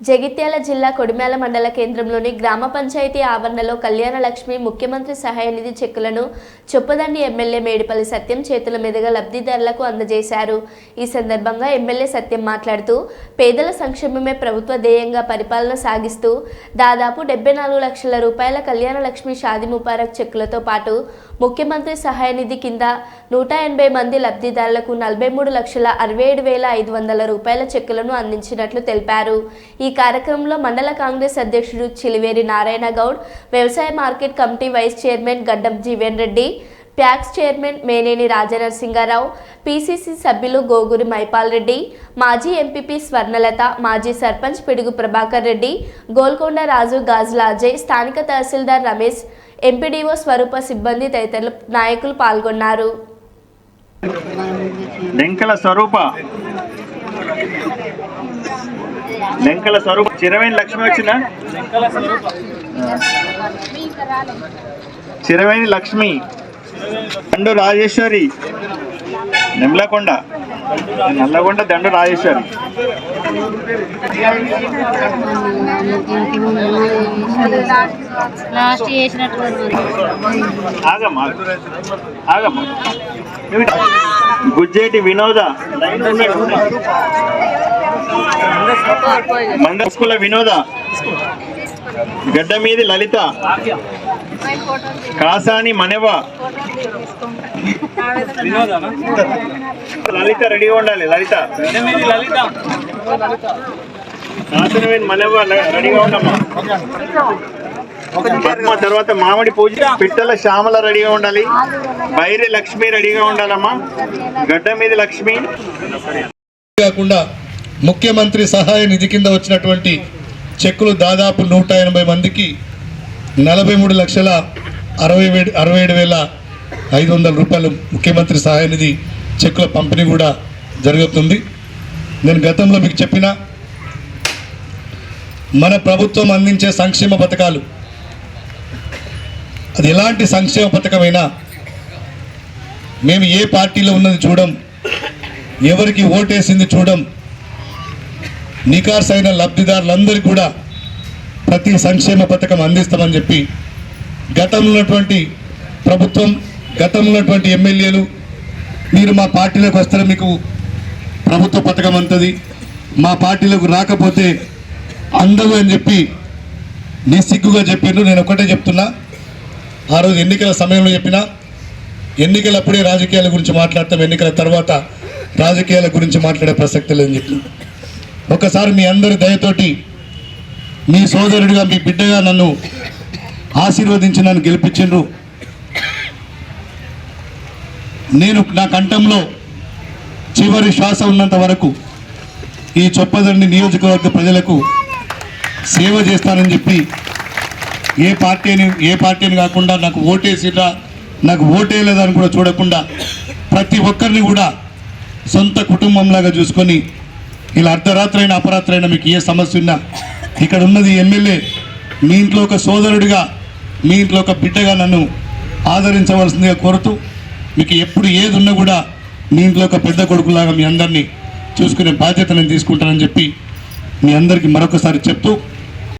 జగిత్యాల జిల్లా కొడిమేల మండల కేంద్రంలోని గ్రామ పంచాయతీ ఆవరణలో కళ్యాణ లక్ష్మి ముఖ్యమంత్రి సహాయ నిధి చెక్కులను చొప్పదండి ఎమ్మెల్యే మేడిపల్లి సత్యం చేతుల మీదుగా లబ్ధిదారులకు అందజేశారు. ఈ సందర్భంగా ఎమ్మెల్యే సత్యం మాట్లాడుతూ పేదల సంక్షేమమే ప్రభుత్వ ధ్యేయంగా పరిపాలన సాగిస్తూ దాదాపు డెబ్బై నాలుగు లక్షల రూపాయల కళ్యాణ లక్ష్మి షాది ముబారక్ చెక్కులతో పాటు ముఖ్యమంత్రి సహాయ నిధి కింద నూట ఎనభై మంది లబ్ధిదారులకు నలభై మూడు లక్షల అరవై ఏడు వేల ఐదు వందల రూపాయల చెక్కులను అందించినట్లు తెలిపారు. ఈ కార్యక్రమంలో మండల కాంగ్రెస్ అధ్యక్షుడు చిలివేరి నారాయణ గౌడ్ వ్యవసాయ market committee vice chairman Gaddam Jeevan Reddy PACS chairman Meneni Rajanarasingarao PCC సభ్యులు గోగురి మైపాల్ రెడ్డి మాజీ ఎంపీపీ స్వర్ణలత మాజీ సర్పంచ్ పిడుగు ప్రభాకర్ రెడ్డి గోల్కొండ రాజు గాజుల అజయ్ స్థానిక తహసీల్దార్ రమేష్ ఎంపీడీఓ స్వరూప సిబ్బంది తదితరులు నాయకులు పాల్గొన్నారు. లెంకల స్వరూప. లెంకల స్వరూప చిరమైన లక్ష్మి వచ్చిందా? చిరవేణి లక్ష్మి. దండు రాజేశ్వరి. నిమ్లకొండ. నల్లగొండ దండు రాజేశ్వరి. ఆగమ్మా. ఆగమ్మా. గుజ్జేటి వినోద. మందస్కుల వినోద. గడ్డ మీది లలిత. కాసాని మనెవ. లలిత రెడీగా ఉండాలి లలిత. కాసాని మనెవ రెడీగా ఉండమ్మా. పద్మ తర్వాత మామిడి పూజ. పిట్టల శ్యామల రెడీగా ఉండాలి. బైరి లక్ష్మి రెడీగా ఉండాలమ్మా. గడ్డ మీద లక్ష్మి. కాకుండా ముఖ్యమంత్రి సహాయ నిధి కింద వచ్చినటువంటి చెక్కులు దాదాపు నూట ఎనభై మందికి నలభై మూడు లక్షల అరవై వేడు అరవై ఏడు వేల ఐదు వందల రూపాయలు ముఖ్యమంత్రి సహాయ నిధి చెక్కుల పంపిణీ కూడా జరుగుతుంది. నేను గతంలో మీకు చెప్పిన మన ప్రభుత్వం అందించే సంక్షేమ పథకాలు అది ఎలాంటి సంక్షేమ పథకమైనా మేము ఏ పార్టీలో ఉన్నది చూడం ఎవరికి ఓటేసింది చూడం నికార్సైన లబ్ధిదారులందరికీ కూడా ప్రతి సంక్షేమ పథకం అందిస్తామని చెప్పి గతంలో ఉన్నటువంటి ప్రభుత్వం గతంలో ఉన్నటువంటి ఎమ్మెల్యేలు మీరు మా పార్టీలోకి వస్తారు మీకు ప్రభుత్వ పథకం అంతది. మా పార్టీలోకి రాకపోతే అందరూ అని చెప్పి నిస్సిగ్గుగా చెప్పిండ్రు నేను ఒకటే చెప్తున్నా ఆ రోజు ఎన్నికల సమయంలో చెప్పినా ఎన్నికలప్పుడే రాజకీయాల గురించి మాట్లాడతాం ఎన్నికల తర్వాత రాజకీయాల గురించి మాట్లాడే ప్రసక్తి లేదని చెప్పి. ఒకసారి మీ అందరి దయతోటి మీ సోదరుడిగా మీ బిడ్డగా నన్ను ఆశీర్వదించి నన్ను గెలిపించిండ్రు. నేను నా కంఠంలో చివరి శ్వాస ఉన్నంత వరకు ఈ చొప్పదండి నియోజకవర్గ ప్రజలకు సేవ చేస్తానని చెప్పి ఏ పార్టీని ఏ పార్టీని కాకుండా నాకు ఓటేసిరా నాకు ఓటేయలేదని కూడా చూడకుండా ప్రతి ఒక్కరిని కూడా సొంత కుటుంబంలాగా చూసుకొని ఇలా అర్ధరాత్రి అయినా అపరాత్రి అయినా మీకు ఏ సమస్య ఉన్నా ఇక్కడ ఉన్నది ఎమ్మెల్యే మీ ఇంట్లో ఒక సోదరుడిగా మీ ఇంట్లో ఒక బిడ్డగా నన్ను ఆదరించవలసిందిగా కోరుతూ మీకు ఎప్పుడు ఏది ఉన్నా కూడా మీ ఇంట్లో ఒక పెద్ద కొడుకులాగా మీ అందరినీ చూసుకునే బాధ్యత నేను తీసుకుంటానని చెప్పి మీ అందరికీ మరొకసారి చెప్తూ